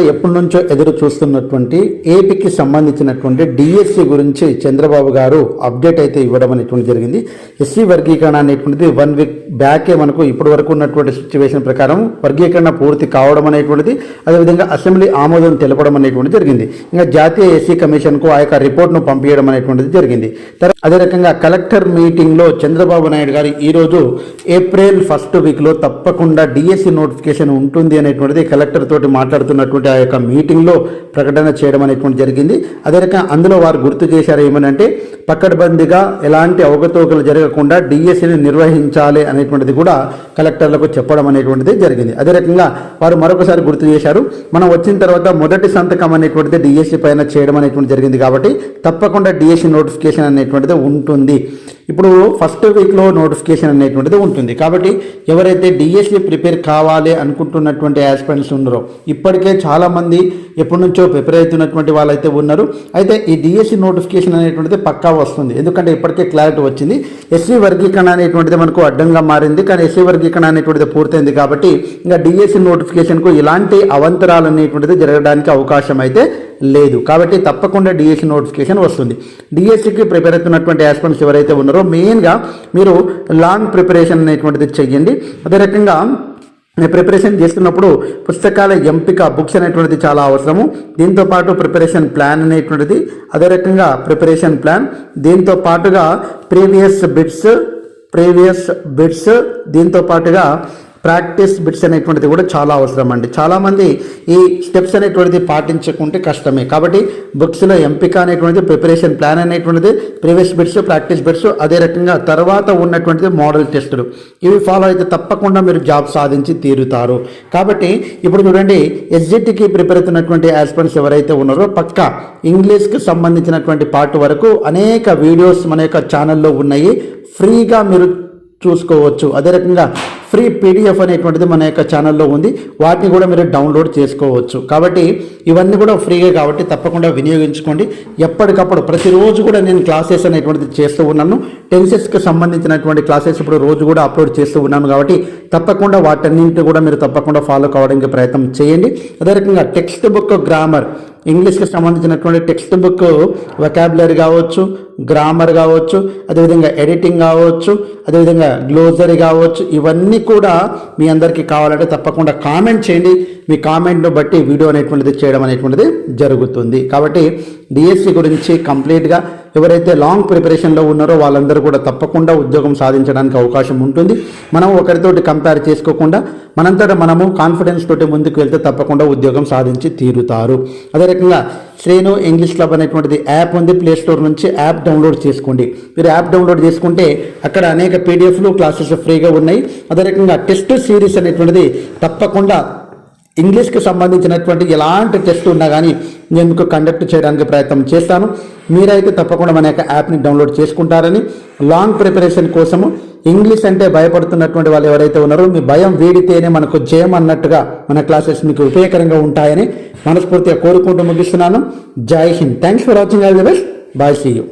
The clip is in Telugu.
ఎప్పటి నుంచో ఎదురు చూస్తున్నటువంటి ఏపీకి సంబంధించినటువంటి డిఎస్సి గురించి చంద్రబాబు గారు అప్డేట్ అయితే ఇవ్వడం అనేటువంటి జరిగింది. ఎస్సీ వర్గీకరణ అనేటువంటిది వన్ వీక్ బ్యాకే మనకు ఇప్పటి వరకు ఉన్నటువంటి సిచ్యువేషన్ ప్రకారం వర్గీకరణ పూర్తి కావడం అనేటువంటిది అదేవిధంగా అసెంబ్లీ ఆమోదం తెలపడం అనేటువంటిది జరిగింది. ఇంకా జాతీయ ఎస్సీ కమిషన్కు ఆ యొక్క రిపోర్ట్ను పంపించడం అనేటువంటిది జరిగింది. అదే రకంగా కలెక్టర్ మీటింగ్లో చంద్రబాబు నాయుడు గారు ఈరోజు ఏప్రిల్ ఫస్ట్ వీక్లో తప్పకుండా డిఎస్సి నోటిఫికేషన్ ఉంటుంది అనేటువంటిది కలెక్టర్ తోటి మాట్లాడుతున్నటువంటి ఆ యొక్క మీటింగ్లో ప్రకటన చేయడం అనేటువంటి జరిగింది. అదే రకంగా అందులో వారు గుర్తు చేశారు ఏమనంటే పక్కడబందిగా ఎలాంటి అవకతవకలు జరగకుండా డిఎస్సిని నిర్వహించాలి అనేటువంటిది కూడా కలెక్టర్లకు చెప్పడం అనేటువంటిది జరిగింది. అదే రకంగా వారు మరొకసారి గుర్తు చేశారు మనం వచ్చిన తర్వాత మొదటి సంతకం అనేటువంటిది డిఎస్సి పైన చేయడం అనేటువంటి జరిగింది కాబట్టి తప్పకుండా డిఎస్సి నోటిఫికేషన్ అనేటువంటిది ఉంటుంది. ఇప్పుడు ఫస్ట్ వీక్లో నోటిఫికేషన్ అనేటువంటిది ఉంటుంది. కాబట్టి ఎవరైతే డిఎస్సి ప్రిపేర్ కావాలి అనుకుంటున్నటువంటి యాస్పిరెంట్స్ ఉన్నారో ఇప్పటికే చాలామంది ఎప్పటి నుంచో ప్రిపేర్ అవుతున్నటువంటి వాళ్ళైతే ఉన్నారు. అయితే ఈ డిఎస్సి నోటిఫికేషన్ అనేటువంటిది పక్కా వస్తుంది. ఎందుకంటే ఇప్పటికే క్లారిటీ వచ్చింది. ఎస్సీ వర్గీకరణ అనేటువంటిది మనకు అడ్డంగా మారింది. కానీ ఎస్సీ వర్గీకరణ అనేటువంటిది పూర్తయింది కాబట్టి ఇంకా డిఎస్సి నోటిఫికేషన్కు ఇలాంటి అవంతరాలు అనేటువంటిది జరగడానికి అవకాశం అయితే లేదు. కాబట్టి తప్పకుండా డిఎస్సి నోటిఫికేషన్ వస్తుంది. డిఎస్సికి ప్రిపేర్ అవుతున్నటువంటి యాస్పిరెంట్స్ ఎవరైతే ఉన్నారో మెయిన్గా మీరు లాంగ్ ప్రిపరేషన్ అనేటువంటిది చెయ్యండి. అదే రకంగా ప్రిపరేషన్ చేస్తున్నప్పుడు పుస్తకాల ఎంపిక బుక్స్ అనేటువంటిది చాలా అవసరము. దీంతో పాటు ప్రిపరేషన్ ప్లాన్ అనేటువంటిది అదే రకంగా ప్రిపరేషన్ ప్లాన్ దీంతో పాటుగా ప్రీవియస్ బిట్స్ ప్రీవియస్ బిట్స్ దీంతో పాటుగా ప్రాక్టీస్ బిట్స్ అనేటువంటిది కూడా చాలా అవసరం అండి. చాలామంది ఈ స్టెప్స్ అనేటువంటిది పాటించకుంటే కష్టమే. కాబట్టి బుక్స్లో ఎంపిక అనేటువంటిది ప్రిపరేషన్ ప్లాన్ అనేటువంటిది ప్రీవియస్ బిట్స్ ప్రాక్టీస్ బిట్స్ అదే రకంగా తర్వాత ఉన్నటువంటిది మోడల్ టెస్టులు. ఇవి ఫాలో అయితే తప్పకుండా మీరు జాబ్ సాధించి తీరుతారు. కాబట్టి ఇప్పుడు చూడండి ఎస్జిటికి ప్రిపేర్ అవుతున్నటువంటి ఆస్పిరెంట్స్ ఎవరైతే ఉన్నారో పక్క ఇంగ్లీష్కి సంబంధించినటువంటి పార్ట్ వరకు అనేక వీడియోస్ మన యొక్క ఛానల్లో ఉన్నాయి. ఫ్రీగా మీరు చూసుకోవచ్చు. అదే రకంగా ఫ్రీ పీడిఎఫ్ అనేటువంటిది మన యొక్క ఛానల్లో ఉంది. వాటిని కూడా మీరు డౌన్లోడ్ చేసుకోవచ్చు. కాబట్టి ఇవన్నీ కూడా ఫ్రీగా కాబట్టి తప్పకుండా వినియోగించుకోండి. ఎప్పటికప్పుడు ప్రతిరోజు కూడా నేను క్లాసెస్ అనేటువంటిది చేస్తూ ఉన్నాను. టెన్సెస్కి సంబంధించినటువంటి క్లాసెస్ ఇప్పుడు రోజు కూడా అప్లోడ్ చేస్తూ ఉన్నాను కాబట్టి తప్పకుండా వాటన్నింటి కూడా మీరు తప్పకుండా ఫాలో కావడానికి ప్రయత్నం చేయండి. అదే రకంగా టెక్స్ట్ బుక్ గ్రామర్ ఇంగ్లీష్కి సంబంధించినటువంటి టెక్స్ట్ బుక్ వొకాబులరీ కావచ్చు గ్రామర్ కావచ్చు అదేవిధంగా ఎడిటింగ్ కావచ్చు అదేవిధంగా గ్లోజరీ కావచ్చు ఇవన్నీ కూడా మీ అందరికీ కావాలంటే తప్పకుండా కామెంట్ చేయండి. మీ కామెంట్ను బట్టి వీడియో అనేటువంటిది చేయడం అనేటువంటిది జరుగుతుంది. కాబట్టి డిఎస్సి గురించి కంప్లీట్గా ఎవరైతే లాంగ్ ప్రిపరేషన్లో ఉన్నారో వాళ్ళందరూ కూడా తప్పకుండా ఉద్యోగం సాధించడానికి అవకాశం ఉంటుంది. మనం ఒకరితోటి కంపేర్ చేసుకోకుండా మనంతటా మనము కాన్ఫిడెన్స్ తోటి ముందుకు వెళ్తే తప్పకుండా ఉద్యోగం సాధించి తీరుతారు. అదే రకంగా శ్రేణు ఇంగ్లీష్ క్లబ్ అనేటువంటిది యాప్ ఉంది. ప్లే స్టోర్ నుంచి యాప్ డౌన్లోడ్ చేసుకోండి. మీరు యాప్ డౌన్లోడ్ చేసుకుంటే అక్కడ అనేక పీడిఎఫ్లు క్లాసెస్ ఫ్రీగా ఉన్నాయి. అదే రకంగా టెస్ట్ సిరీస్ అనేటువంటిది తప్పకుండా ఇంగ్లీష్కి సంబంధించినటువంటి ఎలాంటి టెస్ట్ ఉన్నా కానీ నేను మీకు కండక్ట్ చేయడానికి ప్రయత్నం చేస్తాను. మీరైతే తప్పకుండా మన యొక్క యాప్ని డౌన్లోడ్ చేసుకుంటారని లాంగ్ ప్రిపరేషన్ కోసము ఇంగ్లీష్ అంటే భయపడుతున్నటువంటి వాళ్ళు ఎవరైతే ఉన్నారో మీ భయం వీడితేనే మనకు జయం అన్నట్టుగా మన క్లాసెస్ మీకు ఉపయోగకరంగా ఉంటాయని మనస్ఫూర్తిగా కోరుకుంటూ ముగిస్తున్నాను. Jai Hind. Thanks for watching all the best bye see you